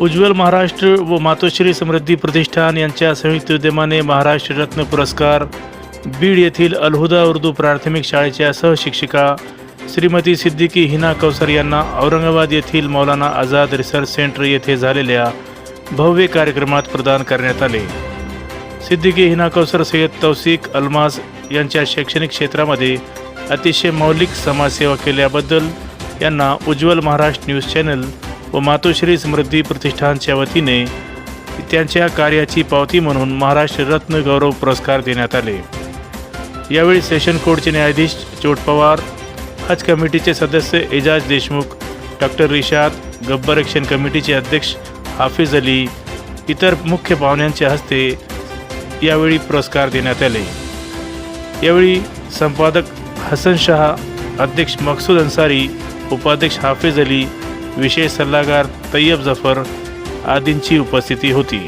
उज्ज्वल महाराष्ट्र व मातोश्री समृद्धी प्रतिष्ठान यांच्या संयुक्त उद्यमाने महाराष्ट्र रत्न पुरस्कार बीड येथील अलहुदा उर्दू प्राथमिक शाळेच्या सहशिक्षिका श्रीमती सिद्दीकी हिना कौसर यांना औरंगाबाद येथील मौलाना आझाद रिसर्च सेंटर येथे झालेल्या भव्य कार्यक्रमात प्रदान करण्यात आले. सिद्दीकी हिना कौसर सय्यद तौसिक अल्मास यांच्या शैक्षणिक क्षेत्रामध्ये अतिशय मौलिक समाजसेवा केल्याबद्दल यांना उज्ज्वल महाराष्ट्र न्यूज चॅनल व मातोश्री समृद्धी प्रतिष्ठानच्या वतीने त्यांच्या कार्याची पावती म्हणून महाराष्ट्र रत्न गौरव पुरस्कार देण्यात आले. यावेळी सेशन कोर्टचे न्यायाधीश चोट पवार हज कमिटीचे सदस्य एजाज देशमुख डॉक्टर रिशाद गब्बर कमिटीचे अध्यक्ष हाफिज अली इतर मुख्य पाहुण्यांच्या हस्ते यावेळी पुरस्कार देण्यात आले. यावेळी संपादक हसन शहा अध्यक्ष मकसूद अन्सारी उपाध्यक्ष हाफिज अली विशेष सल्लागार तय्यब जफर आदींची उपस्थिती होती.